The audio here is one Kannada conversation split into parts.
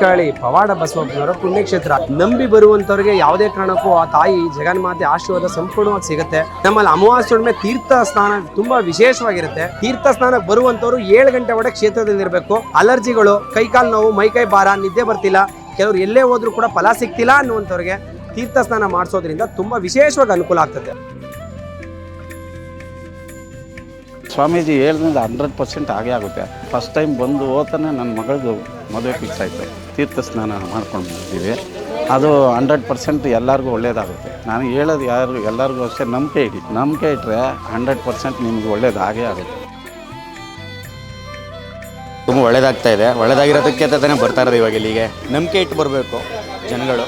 ಕಾಳಿ ಪವಾಡ ಬಸವಪ್ಪನವರ ಪುಣ್ಯಕ್ಷೇತ್ರ. ನಂಬಿ ಬರುವಂತವ್ರಿಗೆ ಯಾವುದೇ ಕಾರಣಕ್ಕೂ ಆ ತಾಯಿ ಜಗನ್ಮಾತೆ ಆಶೀರ್ವಾದ ಸಂಪೂರ್ಣವಾಗಿ ಸಿಗುತ್ತೆ. ನಮ್ಮಲ್ಲಿ ಅಮಾವಾಸ್ಯ ಹುಣ್ಣಿಮೆ ತೀರ್ಥ ಸ್ನಾನ ತುಂಬಾ ವಿಶೇಷವಾಗಿರುತ್ತೆ. ತೀರ್ಥ ಸ್ನಾನಕ್ಕೆ ಬರುವಂತವ್ರು ಏಳು ಗಂಟೆ ಒಳಗೆ ಕ್ಷೇತ್ರದಲ್ಲಿ ಇರಬೇಕು ಅಲರ್ಜಿಗಳು, ಕೈಕಾಲು ನೋವು ಮೈಕೈ ಭಾರ, ನಿದ್ದೆ ಬರ್ತಿಲ್ಲ. ಕೆಲವರು ಎಲ್ಲೇ ಹೋದ್ರೂ ಕೂಡ ಫಲ ಸಿಗ್ತಿಲ್ಲ ಅನ್ನುವಂಥವ್ರಿಗೆ ತೀರ್ಥ ಸ್ನಾನ ಮಾಡಿಸೋದ್ರಿಂದ ತುಂಬಾ ವಿಶೇಷವಾಗಿ ಅನುಕೂಲ ಆಗ್ತದೆ. ಸ್ವಾಮೀಜಿ ಹೇಳ್ದಿಂದ ಹಂಡ್ರೆಡ್ ಪರ್ಸೆಂಟ್ ಆಗೇ ಆಗುತ್ತೆ. ಫಸ್ಟ್ ಟೈಮ್ ಬಂದು ಹೋತಾನೆ ನನ್ನ ಮಗಳದು ಮದುವೆ ಫಿಕ್ಸ್ ಆಯಿತು. ತೀರ್ಥ ಸ್ನಾನ ಮಾಡ್ಕೊಂಡು ಬಂದಿದ್ದೀವಿ ಅದು ಹಂಡ್ರೆಡ್ ಪರ್ಸೆಂಟ್ ಎಲ್ಲರಿಗೂ ಒಳ್ಳೇದಾಗುತ್ತೆ. ನಾನು ಹೇಳೋದು ಯಾರು, ಎಲ್ಲರಿಗೂ ಅಷ್ಟೇ ನಂಬಿಕೆ ಇಡಿ, ನಂಬಿಕೆ ಇಟ್ಟರೆ ಹಂಡ್ರೆಡ್ ಪರ್ಸೆಂಟ್ ನಿಮ್ಗೆ ಒಳ್ಳೇದು ಆಗೇ ಆಗುತ್ತೆ. ತುಂಬ ಒಳ್ಳೇದಾಗ್ತಾ ಇದೆ. ಒಳ್ಳೇದಾಗಿರೋದಕ್ಕೆ ತಾನೇ ಬರ್ತಾ ಇರೋದು ಇವಾಗ ಇಲ್ಲಿಗೆ. ನಂಬಿಕೆ ಇಟ್ಟು ಬರಬೇಕು ಜನಗಳು.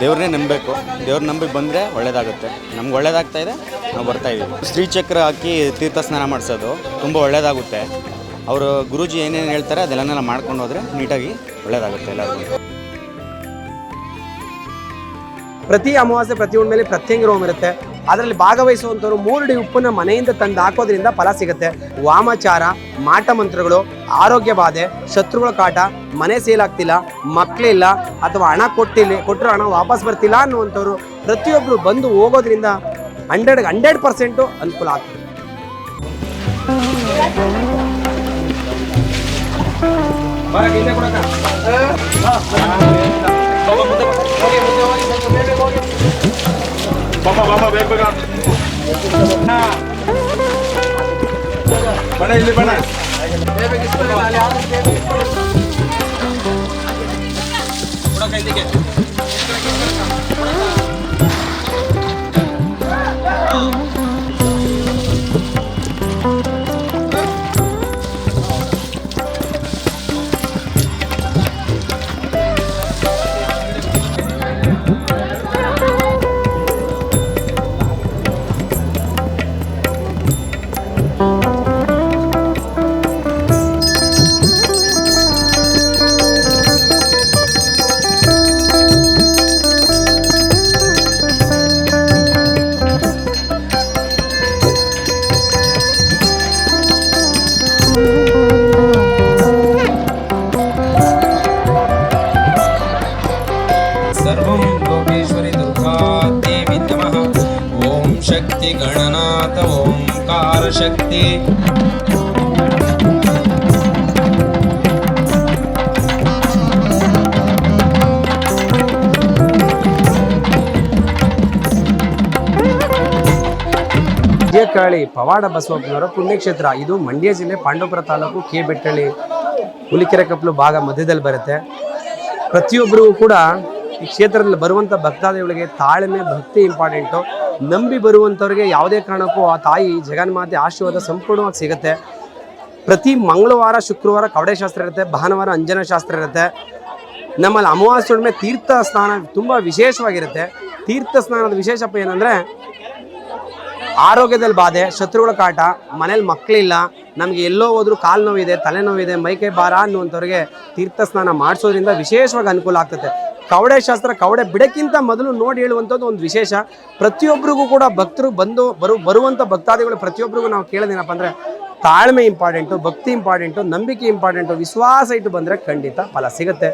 ದೇವ್ರನ್ನೇ ನಂಬಬೇಕು. ದೇವ್ರ ನಂಬಿ ಬಂದರೆ ಒಳ್ಳೇದಾಗುತ್ತೆ. ನಮ್ಗೆ ಒಳ್ಳೇದಾಗ್ತಾ ಇದೆ. ನಾವು ಬರ್ತಾ ಇದ್ದೀವಿ ಶ್ರೀಚಕ್ರ ಹಾಕಿ ತೀರ್ಥ ಸ್ನಾನ ಮಾಡಿಸೋದು ತುಂಬ ಒಳ್ಳೇದಾಗುತ್ತೆ. ಅವರು ಗುರುಜಿ ಏನೇನು ಹೇಳ್ತಾರೆ ಅದೆಲ್ಲನೆಲ್ಲ ಮಾಡ್ಕೊಂಡು ಹೋದರೆ ನೀಟಾಗಿ ಒಳ್ಳೆಯದಾಗುತ್ತೆ ಎಲ್ಲರಿಗೂ. ಪ್ರತಿ ಅಮಾವಾಸ್ಯೆ, ಪ್ರತಿ ಮೇಲೆ ಪ್ರತ್ಯಂಗ ರೋಮ್ ಇರುತ್ತೆ. ಅದರಲ್ಲಿ ಭಾಗವಹಿಸುವಂಥವ್ರು ಮೂರುಡಿ ಉಪ್ಪನ್ನ ಮನೆಯಿಂದ ತಂದು ಹಾಕೋದ್ರಿಂದ ಫಲ ಸಿಗುತ್ತೆ. ವಾಮಾಚಾರ, ಮಾಟ ಮಂತ್ರಗಳು, ಆರೋಗ್ಯ ಬಾಧೆ, ಶತ್ರುಗಳ ಕಾಟ, ಮನೆ ಸೇಲಾಗ್ತಿಲ್ಲ ಮಕ್ಕಳಿಲ್ಲ ಅಥವಾ ಹಣ ಕೊಟ್ಟಿಲ್ಲ ಕೊಟ್ಟರು ಹಣ ವಾಪಸ್ ಬರ್ತಿಲ್ಲ ಅನ್ನುವಂಥವ್ರು ಪ್ರತಿಯೊಬ್ಬರು ಬಂದು ಹೋಗೋದ್ರಿಂದ ಹಂಡ್ರೆಡ್ ಹಂಡ್ರೆಡ್ ಪರ್ಸೆಂಟು ಅನುಕೂಲ ಆಗ್ತದೆ. ಬಾಬಾ ಬಾಬಾ ಬೇಗ ಬೇಗ ಬಣ್ಣ ಇಲ್ಲಿ ಬಣ್ಣ ಕೈದಿಗೆ ಶಕ್ತಿ ಗಣನಾಥ ಓಂಕಾರ ಶಕ್ತಿ. ಕಾಳಿ, ಪವಾಡ ಬಸವಪ್ಪನವರ ಪುಣ್ಯಕ್ಷೇತ್ರ. ಇದು ಮಂಡ್ಯ ಜಿಲ್ಲೆ ಪಾಂಡವಪುರ ತಾಲೂಕು ಕೆ ಬೆಟ್ಟಳ್ಳಿ, ಹುಲಿಕೆರೆ ಕಪ್ಪಲು ಭಾಗ ಮಧ್ಯದಲ್ಲಿ ಬರುತ್ತೆ. ಪ್ರತಿಯೊಬ್ಬರಿಗೂ ಕೂಡ ಈ ಕ್ಷೇತ್ರದಲ್ಲಿ ಬರುವಂಥ ಭಕ್ತಾದಿಗಳಿಗೆ ತಾಳ್ಮೆ, ಭಕ್ತಿ ಇಂಪಾರ್ಟೆಂಟು ನಂಬಿ ಬರುವಂಥವ್ರಿಗೆ ಯಾವುದೇ ಕಾರಣಕ್ಕೂ ಆ ತಾಯಿ ಜಗನ್ಮಾತೆ ಆಶೀರ್ವಾದ ಸಂಪೂರ್ಣವಾಗಿ ಸಿಗುತ್ತೆ. ಪ್ರತಿ ಮಂಗಳವಾರ, ಶುಕ್ರವಾರ ಕವಡೆ ಶಾಸ್ತ್ರ ಇರುತ್ತೆ, ಭಾನುವಾರ ಅಂಜನ ಶಾಸ್ತ್ರ ಇರುತ್ತೆ. ನಮ್ಮಲ್ಲಿ ಅಮಾವಾಸ್ಯ ಹುಣ್ಣಿಮೆ ತೀರ್ಥ ಸ್ನಾನ ತುಂಬ ವಿಶೇಷವಾಗಿರುತ್ತೆ. ತೀರ್ಥ ಸ್ನಾನದ ವಿಶೇಷಪ್ಪ ಏನಂದರೆ, ಆರೋಗ್ಯದಲ್ಲಿ ಬಾಧೆ, ಶತ್ರುಗಳ ಕಾಟ, ಮನೇಲಿ ಮಕ್ಕಳಿಲ್ಲ ನಮಗೆ ಎಲ್ಲೋ ಹೋದರೂ ಕಾಲು ನೋವಿದೆ ತಲೆನೋವಿದೆ ಮೈಕೈ ಭಾರ ಅನ್ನುವಂಥವ್ರಿಗೆ ತೀರ್ಥ ಸ್ನಾನ ಮಾಡಿಸೋದ್ರಿಂದ ವಿಶೇಷವಾಗಿ ಅನುಕೂಲ ಆಗ್ತದೆ. ಕವಡೆ ಶಾಸ್ತ್ರ, ಕವಡೆ ಬಿಡಕ್ಕಿಂತ ಮೊದಲು ನೋಡಿ ಹೇಳುವಂಥದ್ದು ಒಂದು ವಿಶೇಷ. ಪ್ರತಿಯೊಬ್ಬರಿಗೂ ಕೂಡ ಭಕ್ತರು ಬಂದು ಬರು, ಬರುವಂಥ ಭಕ್ತಾದಿಗಳು ಪ್ರತಿಯೊಬ್ಬರಿಗೂ ನಾವು ಕೇಳೋದೇನಪ್ಪ ಅಂದರೆ ತಾಳ್ಮೆ ಇಂಪಾರ್ಟೆಂಟು, ಭಕ್ತಿ ಇಂಪಾರ್ಟೆಂಟು, ನಂಬಿಕೆ ಇಂಪಾರ್ಟೆಂಟು, ವಿಶ್ವಾಸ ಇಟ್ಟು ಬಂದರೆ ಖಂಡಿತ ಫಲ ಸಿಗುತ್ತೆ.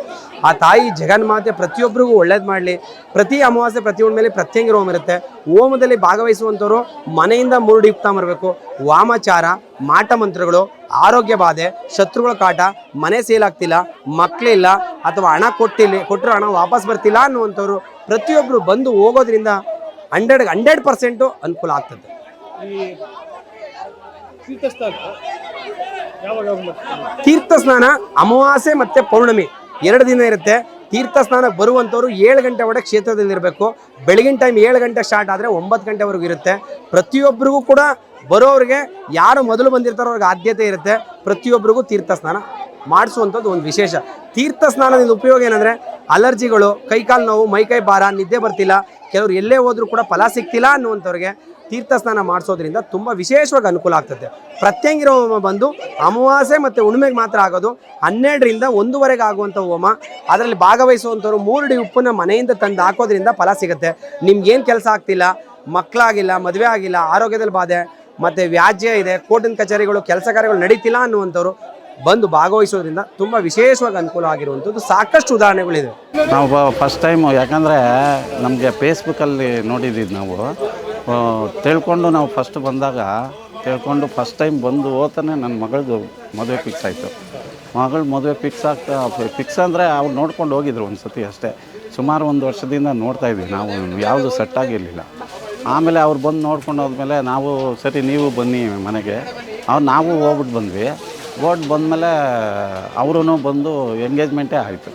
ಆ ತಾಯಿ ಜಗನ್ಮಾತೆ ಪ್ರತಿಯೊಬ್ಬರಿಗೂ ಒಳ್ಳೇದು ಮಾಡಲಿ. ಪ್ರತಿ ಅಮಾವಾಸ್ಯೆ, ಪ್ರತಿ ಮೇಲೆ ಪ್ರತ್ಯಂಗ ಹೋಮ ಇರುತ್ತೆ. ಓಮದಲ್ಲಿ ಭಾಗವಹಿಸುವಂಥವರು ಮನೆಯಿಂದ ಮುರುಡಿಪ್ತಾ ಬರಬೇಕು ವಾಮಾಚಾರ, ಮಾಟ ಮಂತ್ರಗಳು, ಆರೋಗ್ಯ ಬಾಧೆ, ಶತ್ರುಗಳ ಕಾಟ, ಮನೆ ಸೇಲಾಗ್ತಿಲ್ಲ ಮಕ್ಕಳಿಲ್ಲ ಅಥವಾ ಹಣ ಕೊಟ್ಟಿಲ್ಲ ಕೊಟ್ಟರು ಹಣ ವಾಪಸ್ ಬರ್ತಿಲ್ಲ ಅನ್ನುವಂಥವ್ರು ಪ್ರತಿಯೊಬ್ಬರು ಬಂದು ಹೋಗೋದ್ರಿಂದ ಹಂಡ್ರೆಡ್ ಹಂಡ್ರೆಡ್ ಪರ್ಸೆಂಟು ಅನುಕೂಲ ಆಗ್ತದೆ. ತೀರ್ಥ ಸ್ನಾನ ಅಮಾವಾಸ್ಯೆ ಮತ್ತೆ ಪೌರ್ಣಮಿ. ಎರಡು ದಿನ ಇರುತ್ತೆ. ತೀರ್ಥ ಸ್ನಾನಕ್ಕೆ ಬರುವಂಥವ್ರು ಏಳು ಗಂಟೆ ಒಳಗೆ ಕ್ಷೇತ್ರದಲ್ಲಿ ಇರಬೇಕು. ಬೆಳಗಿನ ಟೈಮ್ ಏಳು ಗಂಟೆ ಸ್ಟಾರ್ಟ್ ಆದರೆ ಒಂಬತ್ತು ಗಂಟೆವರೆಗೂ ಇರುತ್ತೆ. ಪ್ರತಿಯೊಬ್ಬರಿಗೂ ಕೂಡ ಬರೋರಿಗೆ ಯಾರು ಮೊದಲು ಬಂದಿರ್ತಾರೋ ಅವ್ರಿಗೆ ಆದ್ಯತೆ ಇರುತ್ತೆ. ಪ್ರತಿಯೊಬ್ಬರಿಗೂ ತೀರ್ಥ ಸ್ನಾನ ಮಾಡಿಸುವಂಥದ್ದು ಒಂದು ವಿಶೇಷ. ತೀರ್ಥ ಸ್ನಾನದಿಂದ ಉಪಯೋಗ ಏನಂದರೆ ಅಲರ್ಜಿಗಳು, ಕೈಕಾಲು ನೋವು, ಮೈಕೈ ಭಾರ, ನಿದ್ದೆ ಬರ್ತಿಲ್ಲ. ಕೆಲವರು ಎಲ್ಲೇ ಹೋದರೂ ಕೂಡ ಫಲ ಸಿಗ್ತಿಲ್ಲ ಅನ್ನುವಂಥವ್ರಿಗೆ ತೀರ್ಥ ಸ್ನಾನ ಮಾಡಿಸೋದ್ರಿಂದ ತುಂಬ ವಿಶೇಷವಾಗಿ ಅನುಕೂಲ ಆಗ್ತದೆ. ಪ್ರತ್ಯಂಗಿರೋ ಹೋಮ ಬಂದು ಅಮಾವಾಸ್ಯೆ ಮತ್ತು ಹುಣ್ಣಿಮೆಗೆ ಮಾತ್ರ ಆಗೋದು, ಹನ್ನೆರಡರಿಂದ ಒಂದೂವರೆಗೆ ಆಗುವಂಥ ಹೋಮ, ಅದರಲ್ಲಿ ಭಾಗವಹಿಸುವಂಥವ್ರು ಮೂರಡಿ ಉಪ್ಪನ್ನ ಮನೆಯಿಂದ ತಂದು ಹಾಕೋದ್ರಿಂದ ಫಲ ಸಿಗುತ್ತೆ. ನಿಮ್ಗೇನು ಕೆಲಸ ಆಗ್ತಿಲ್ಲ ಮಕ್ಕಳಾಗಿಲ್ಲ ಮದುವೆ ಆಗಿಲ್ಲ, ಆರೋಗ್ಯದಲ್ಲಿ ಬಾಧೆ, ಮತ್ತು ವ್ಯಾಜ್ಯ ಇದೆ, ಕೋರ್ಟಿನ ಕಚೇರಿಗಳು, ಕೆಲಸ ಕಾರ್ಯಗಳು ನಡೀತಿಲ್ಲ ಅನ್ನುವಂಥವ್ರು ಬಂದು ಭಾಗವಹಿಸೋದ್ರಿಂದ ತುಂಬ ವಿಶೇಷವಾಗಿ ಅನುಕೂಲ ಆಗಿರುವಂಥದ್ದು. ಸಾಕಷ್ಟು ಉದಾಹರಣೆಗಳಿದೆ. ನಾವು ಫಸ್ಟ್ ಟೈಮು ಯಾಕಂದರೆ ನಮಗೆ ಫೇಸ್ಬುಕ್ಕಲ್ಲಿ ನೋಡಿದ್ದೀವಿ ನಾವು. ತಿಳ್ಕೊಂಡು ನಾವು ಫಸ್ಟ್ ಬಂದಾಗ, ತಿಳ್ಕೊಂಡು ಫಸ್ಟ್ ಟೈಮ್ ಬಂದು ಹೋತಾನೆ ನನ್ನ ಮಗಳದು ಮದುವೆ ಫಿಕ್ಸ್ ಆಯಿತು. ಮಗಳು ಮದುವೆ ಫಿಕ್ಸ್ ಆಗ್ತಾ ಫಿಕ್ಸ್ ಅಂದರೆ ಅವ್ರು ನೋಡ್ಕೊಂಡು ಹೋಗಿದ್ರು ಒಂದು ಸತಿ ಅಷ್ಟೇ. ಸುಮಾರು ಒಂದು ವರ್ಷದಿಂದ ನೋಡ್ತಾ ಇದ್ವಿ, ನಾವು ಯಾವುದು ಸೆಟ್ ಆಗಿರಲಿಲ್ಲ. ಆಮೇಲೆ ಅವ್ರು ಬಂದು ನೋಡ್ಕೊಂಡು ಹೋದ್ಮೇಲೆ ನಾವು ಸರಿ, ನೀವು ಬನ್ನಿ ಮನೆಗೆ. ಅವ್ರು ನಾವು ಹೋಗ್ಬಿಟ್ಟು ಬಂದ್ವಿ. ಹೋಗ್ಬಿಟ್ಟು ಬಂದಮೇಲೆ ಅವರೂ ಬಂದು ಎಂಗೇಜ್ಮೆಂಟೇ ಆಯಿತು.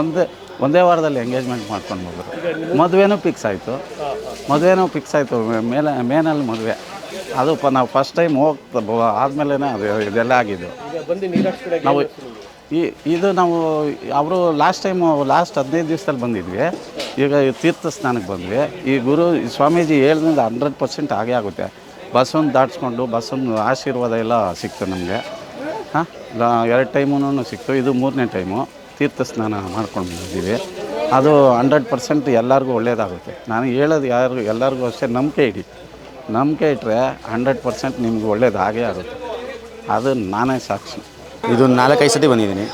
ಒಂದೇ ಒಂದೇ ವಾರದಲ್ಲಿ ಎಂಗೇಜ್ಮೆಂಟ್ ಮಾಡ್ಕೊಂಡು ಬಂದರು. ಮದುವೆನೂ ಫಿಕ್ಸ್ ಆಯಿತು. ಮದುವೆನೂ ಫಿಕ್ಸ್ ಆಯಿತು. ಮೇಲೆ ಮೇನಲ್ಲಿ ಮದುವೆ. ಅದು ಪ ನಾವು ಫಸ್ಟ್ ಟೈಮ್ ಹೋಗ್ತಾ ಆದಮೇಲೆ ಅದು ಇದೆಲ್ಲ ಆಗಿದ್ದು. ನಾವು ಈ ಇದು ನಾವು ಅವರು ಲಾಸ್ಟ್ ಟೈಮು ಲಾಸ್ಟ್ ಹದಿನೈದು ದಿವಸದಲ್ಲಿ ಬಂದಿದ್ವಿ. ಈಗ ತೀರ್ಥ ಸ್ನಾನಕ್ಕೆ ಬಂದ್ವಿ. ಈ ಗುರು ಸ್ವಾಮೀಜಿ ಹೇಳ್ದಿಂದ ಹಂಡ್ರೆಡ್ ಪರ್ಸೆಂಟ್ ಆಗೇ ಆಗುತ್ತೆ. ಬಸ್ಸನ್ನು ದಾಟಿಸ್ಕೊಂಡು ಬಸ್ಸನ್ನು ಆಶೀರ್ವಾದ ಎಲ್ಲ ಸಿಕ್ತು ನಮಗೆ. ಹಾಂ? ಎರಡು ಟೈಮೂ ಸಿಕ್ತು. ಇದು ಮೂರನೇ ಟೈಮು ತೀರ್ಥ ಸ್ನಾನ ಮಾಡ್ಕೊಂಡು ಬಂದಿದ್ದೀವಿ ಅದು ಹಂಡ್ರೆಡ್ ಪರ್ಸೆಂಟ್ ಎಲ್ಲರಿಗೂ ಒಳ್ಳೆಯದಾಗುತ್ತೆ ನಾನು ಹೇಳೋದು ಯಾರು ಎಲ್ಲರಿಗೂ ಅಷ್ಟೇ ನಂಬಿಕೆ ಇಡಿ. ನಂಬಿಕೆ ಇಟ್ಟರೆ ಹಂಡ್ರೆಡ್ ಪರ್ಸೆಂಟ್ ನಿಮ್ಗೆ ಒಳ್ಳೆಯದಾಗೇ ಆಗೇ ಆಗುತ್ತೆ. ಅದು ನಾನೇ ಸಾಕ್ಷಿ. ಇದು ನಾಲ್ಕೈದು ಸತಿ ಬಂದಿದ್ದೀನಿ.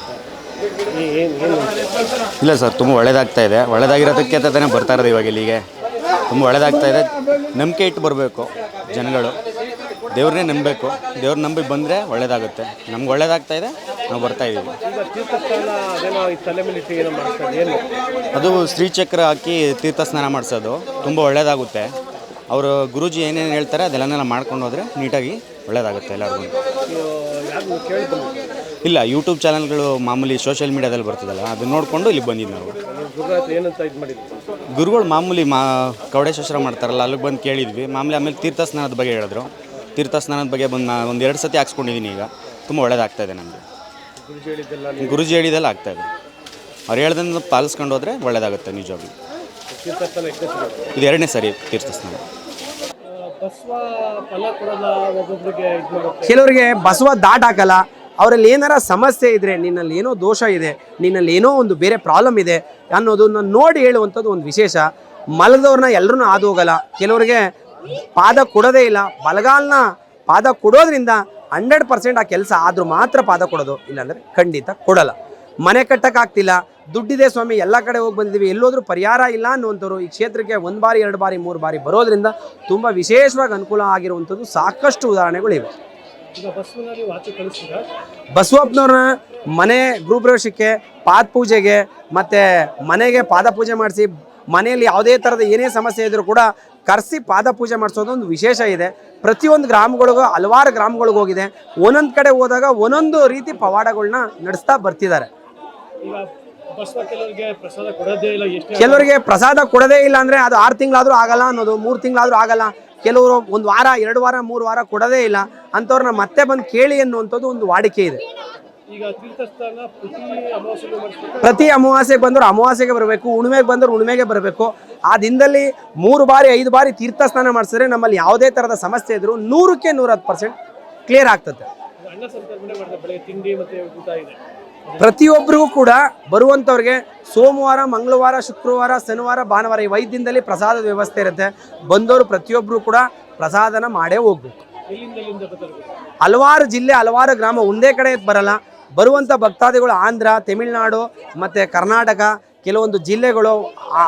ಇಲ್ಲ ಸರ್, ತುಂಬ ಒಳ್ಳೇದಾಗ್ತಾ ಇದೆ. ಒಳ್ಳೇದಾಗಿರೋದಕ್ಕೆ ತಾನೇ ಬರ್ತಾ ಇರೋದು ಇವಾಗ ಇಲ್ಲಿಗೆ. ತುಂಬ ಒಳ್ಳೇದಾಗ್ತಾ ಇದೆ. ನಂಬಿಕೆ ಇಟ್ಟು ಬರಬೇಕು ಜನಗಳು. ದೇವ್ರನ್ನೇ ನಂಬಬೇಕು. ದೇವ್ರ ನಂಬಿ ಬಂದರೆ ಒಳ್ಳೇದಾಗುತ್ತೆ. ನಮ್ಗೆ ಒಳ್ಳೇದಾಗ್ತಾ ಇದೆ. ನಾವು ಬರ್ತಾ ಇದ್ದೀವಿ. ಅದು ಶ್ರೀಚಕ್ರ ಹಾಕಿ ತೀರ್ಥ ಸ್ನಾನ ಮಾಡಿಸೋದು. ತುಂಬ ಒಳ್ಳೇದಾಗುತ್ತೆ. ಅವರು ಗುರೂಜಿ ಏನೇನು ಹೇಳ್ತಾರೆ ಅದೆಲ್ಲನೆಲ್ಲ ಮಾಡ್ಕೊಂಡು ಹೋದರೆ ನೀಟಾಗಿ ಒಳ್ಳೇದಾಗುತ್ತೆ ಎಲ್ಲರಿಗೂ. ಇಲ್ಲ ಯೂಟ್ಯೂಬ್ ಚಾನಲ್ಗಳು ಮಾಮೂಲಿ ಸೋಷಿಯಲ್ ಮೀಡಿಯಾದಲ್ಲಿ ಬರ್ತದಲ್ಲ ಅದನ್ನ ನೋಡಿಕೊಂಡು ಇಲ್ಲಿ ಬಂದಿದ್ದು ನಾವು. ಗುರುಗಳು ಮಾಮೂಲಿ ಮಾ ಕವಡೇಶ್ವರ ಮಾಡ್ತಾರಲ್ಲ ಅಲ್ಲಿಗೆ ಬಂದು ಕೇಳಿದ್ವಿ. ಮಾಮೂಲಿ ಆಮೇಲೆ ತೀರ್ಥ ಸ್ನಾನದ ಬಗ್ಗೆ ಹೇಳಿದ್ರು. ತೀರ್ಥ ಸ್ನಾನದ ಬಗ್ಗೆ ಬಂದು ನಾನು ಒಂದು ಎರಡು ಸತಿ ಹಾಕ್ಸ್ಕೊಂಡಿದ್ದೀನಿ ಈಗ. ತುಂಬ ಒಳ್ಳೇದಾಗ್ತಾ ಇದೆ ನಮಗೆ. ಗುರುಜಿ ಹೇಳಿದೆಲ್ಲ ಆಗ್ತಾ ಇದೆ. ಅವ್ರು ಹೇಳ್ದನ್ನ ಪಾಲಿಸ್ಕೊಂಡು ಹೋದರೆ ಒಳ್ಳೇದಾಗುತ್ತೆ ನಿಜವಾಗ್ಲೂ ಇದು ಎರಡನೇ ಸರಿ ತೀರ್ಥ ಸ್ನಾನ ಕೆಲವರಿಗೆ ಬಸವ ದಾಟ್ ಹಾಕಲ್ಲ ಅವರಲ್ಲಿ ಏನಾರ ಸಮಸ್ಯೆ ಇದ್ರೆ ನಿನ್ನಲ್ಲಿ ಏನೋ ದೋಷ ಇದೆ ನಿನ್ನಲ್ಲಿ ಏನೋ ಒಂದು ಬೇರೆ ಪ್ರಾಬ್ಲಮ್ ಇದೆ ಅನ್ನೋದನ್ನ ನೋಡಿ ಹೇಳುವಂಥದ್ದು ಒಂದು ವಿಶೇಷ. ಮಲದವ್ರನ್ನ ಎಲ್ಲರೂ ಹಾದು ಹೋಗಲ್ಲ. ಕೆಲವರಿಗೆ ಪಾದ ಕೊಡೋದೇ ಇಲ್ಲ. ಬಲಗಾಲ್ನ ಪಾದ ಕೊಡೋದ್ರಿಂದ ಹಂಡ್ರೆಡ್ ಪರ್ಸೆಂಟ್ ಆ ಕೆಲಸ ಆದರೂ ಮಾತ್ರ ಪಾದ ಕೊಡೋದು ಇಲ್ಲಾಂದರೆ ಖಂಡಿತ ಕೊಡಲ್ಲ. ಮನೆ ಕಟ್ಟಕ್ಕಾಗ್ತಿಲ್ಲ ದುಡ್ಡಿದೆ ಸ್ವಾಮಿ ಎಲ್ಲ ಕಡೆ ಹೋಗಿ ಬಂದಿದ್ದೀವಿ ಎಲ್ಲೋದ್ರೂ ಪರಿಹಾರ ಇಲ್ಲ ಅನ್ನುವಂಥವ್ರು ಈ ಕ್ಷೇತ್ರಕ್ಕೆ ಒಂದು ಬಾರಿ ಎರಡು ಬಾರಿ ಮೂರು ಬಾರಿ ಬರೋದ್ರಿಂದ ತುಂಬ ವಿಶೇಷವಾಗಿ ಅನುಕೂಲ ಆಗಿರುವಂಥದ್ದು ಸಾಕಷ್ಟು ಉದಾಹರಣೆಗಳಿವೆ ಬಸವಪ್ಪನವ್ರನ್ನ ಮನೆ ಗೃಹಪ್ರವೇಶಕ್ಕೆ ಪಾದ ಪೂಜೆಗೆ ಮತ್ತು ಮನೆಗೆ ಪಾದ ಪೂಜೆ ಮಾಡಿಸಿ ಮನೆಯಲ್ಲಿ ಯಾವುದೇ ಥರದ ಏನೇ ಸಮಸ್ಯೆ ಇದ್ದರೂ ಕೂಡ ಕರೆಸಿ ಪಾದ ಪೂಜೆ ಮಾಡಿಸೋದು ಒಂದು ವಿಶೇಷ ಇದೆ. ಪ್ರತಿಯೊಂದು ಗ್ರಾಮಗಳಿಗೂ ಹಲವಾರು ಗ್ರಾಮಗಳಿಗೆ ಹೋಗಿದೆ. ಒಂದೊಂದು ಕಡೆ ಹೋದಾಗ ಒಂದೊಂದು ರೀತಿ ಪವಾಡಗಳನ್ನ ನಡೆಸ್ತಾ ಬರ್ತಿದ್ದಾರೆ. ಕೆಲವರಿಗೆ ಪ್ರಸಾದ ಕೊಡೋದೇ ಇಲ್ಲ ಅಂದರೆ ಅದು ಆರು ತಿಂಗಳಾದರೂ ಆಗಲ್ಲ ಅನ್ನೋದು ಮೂರು ತಿಂಗಳಾದರೂ ಆಗಲ್ಲ. ಕೆಲವರು ಒಂದು ವಾರ ಎರಡು ವಾರ ಮೂರು ವಾರ ಕೊಡೋದೇ ಇಲ್ಲ. ಅಂಥವ್ರನ್ನ ಮತ್ತೆ ಬಂದು ಕೇಳಿ ಅನ್ನುವಂಥದ್ದು ಒಂದು ವಾಡಿಕೆ ಇದೆ. ಪ್ರತಿ ಅಮಾವಾಸ್ಯೆಗೆ ಬಂದರೂ ಅಮಾವಾಸ್ಯೆಗೆ ಬರಬೇಕು ಹುಣ್ಮೆಗೆ ಬಂದರೂ ಉಣ್ಮೆಗೆ ಬರಬೇಕು. ಆ ದಿನದಲ್ಲಿ ಮೂರು ಬಾರಿ ಐದು ಬಾರಿ ತೀರ್ಥ ಸ್ನಾನ ಮಾಡಿಸಿದ್ರೆ ನಮ್ಮಲ್ಲಿ ಯಾವುದೇ ಥರದ ಸಮಸ್ಯೆ ಇದ್ರು ನೂರಕ್ಕೆ ನೂರ ಹತ್ತು ಪರ್ಸೆಂಟ್ ಕ್ಲಿಯರ್ ಆಗ್ತದೆ ಪ್ರತಿಯೊಬ್ಬರಿಗೂ ಕೂಡ ಬರುವಂಥವ್ರಿಗೆ ಸೋಮವಾರ ಮಂಗಳವಾರ ಶುಕ್ರವಾರ ಶನಿವಾರ ಭಾನುವಾರ ಈ ವೈದ್ಯದಲ್ಲಿ ದಿನದಲ್ಲಿ ಪ್ರಸಾದದ ವ್ಯವಸ್ಥೆ ಇರುತ್ತೆ. ಬಂದವರು ಪ್ರತಿಯೊಬ್ಬರು ಕೂಡ ಪ್ರಸಾದನ ಮಾಡೇ ಹೋಗ್ಬೇಕು. ಹಲವಾರು ಜಿಲ್ಲೆ ಹಲವಾರು ಗ್ರಾಮ ಒಂದೇ ಕಡೆ ಬರಲ್ಲ. ಬರುವಂಥ ಭಕ್ತಾದಿಗಳು ಆಂಧ್ರ, ತಮಿಳುನಾಡು, ಮತ್ತು ಕರ್ನಾಟಕ, ಕೆಲವೊಂದು ಜಿಲ್ಲೆಗಳು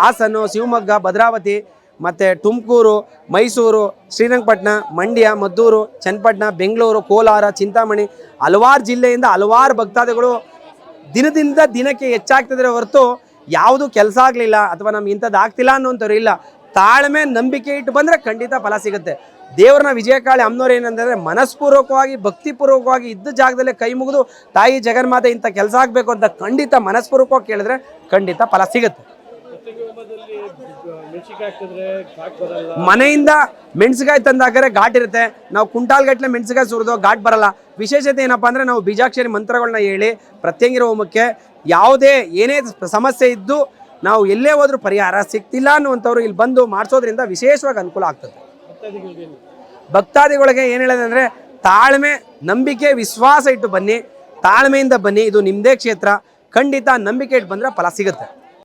ಹಾಸನ, ಶಿವಮೊಗ್ಗ, ಭದ್ರಾವತಿ, ಮತ್ತು ತುಮಕೂರು, ಮೈಸೂರು, ಶ್ರೀರಂಗಪಟ್ಟಣ, ಮಂಡ್ಯ, ಮದ್ದೂರು, ಚನ್ನಪಟ್ಟಣ, ಬೆಂಗಳೂರು, ಕೋಲಾರ, ಚಿಂತಾಮಣಿ, ಹಲವಾರು ಜಿಲ್ಲೆಯಿಂದ ಹಲವಾರು ಭಕ್ತಾದಿಗಳು ದಿನದಿಂದ ದಿನಕ್ಕೆ ಹೆಚ್ಚಾಗ್ತಿದ್ರೆ ಹೊರತು ಯಾವುದು ಕೆಲಸ ಆಗಲಿಲ್ಲ ಅಥವಾ ನಮ್ಗೆ ಇಂಥದ್ದು ಆಗ್ತಿಲ್ಲ ಅನ್ನೋಂಥವ್ರು ಇಲ್ಲ. ತಾಳ್ಮೆ, ನಂಬಿಕೆ ಇಟ್ಟು ಬಂದರೆ ಖಂಡಿತ ಫಲ ಸಿಗುತ್ತೆ. ದೇವ್ರನ್ನ ವಿಜಯಕಾಳಿ ಅಮ್ಮನವ್ರು ಏನಂದರೆ ಮನಸ್ಪೂರ್ವಕವಾಗಿ, ಭಕ್ತಿಪೂರ್ವಕವಾಗಿ ಇದ್ದ ಜಾಗದಲ್ಲೇ ಕೈ ಮುಗಿದು, ತಾಯಿ ಜಗನ್ಮಾತೆ ಇಂಥ ಕೆಲಸ ಆಗಬೇಕು ಅಂತ ಖಂಡಿತ ಮನಸ್ಪೂರ್ವಕವಾಗಿ ಕೇಳಿದ್ರೆ ಖಂಡಿತ ಫಲ ಸಿಗುತ್ತೆ. ಮನೆಯಿಂದ ಮೆಣಸಿಕಾಯಿ ತಂದಾಕರೆ ಘಾಟ್ ಇರುತ್ತೆ. ನಾವು ಕುಂಟಾಲ್ ಗಟ್ಟಲೆ ಮೆಣಸಿಕಾಯಿ ಸುರಿದು ಘಾಟ್ ಬರಲ್ಲ. ವಿಶೇಷತೆ ಏನಪ್ಪಾ ಅಂದ್ರೆ ನಾವು ಬೀಜಾಕ್ಷರಿ ಮಂತ್ರಗಳನ್ನ ಹೇಳಿ ಪ್ರತ್ಯಂಗಿರ ಹೋಮಕ್ಕೆ ಯಾವುದೇ ಏನೇ ಸಮಸ್ಯೆ ಇದ್ದು ನಾವು ಎಲ್ಲೇ ಹೋದ್ರೂ ಪರಿಹಾರ ಸಿಗ್ತಿಲ್ಲ ಅನ್ನುವಂಥವ್ರು ಇಲ್ಲಿ ಬಂದು ಮಾಡಿಸೋದ್ರಿಂದ ವಿಶೇಷವಾಗಿ ಅನುಕೂಲ ಆಗ್ತದೆ. ಭಕ್ತಾದಿಗಳಿಗೆ ಏನು ಹೇಳೋದು ಅಂದರೆ, ತಾಳ್ಮೆ, ನಂಬಿಕೆ, ವಿಶ್ವಾಸ ಇಟ್ಟು ಬನ್ನಿ. ತಾಳ್ಮೆಯಿಂದ ಬನ್ನಿ. ಇದು ನಿಮ್ಮದೇ ಕ್ಷೇತ್ರ. ಖಂಡಿತ ನಂಬಿಕೆ ಇಟ್ಟು ಬಂದ್ರೆ ಫಲ ಸಿಗುತ್ತೆ.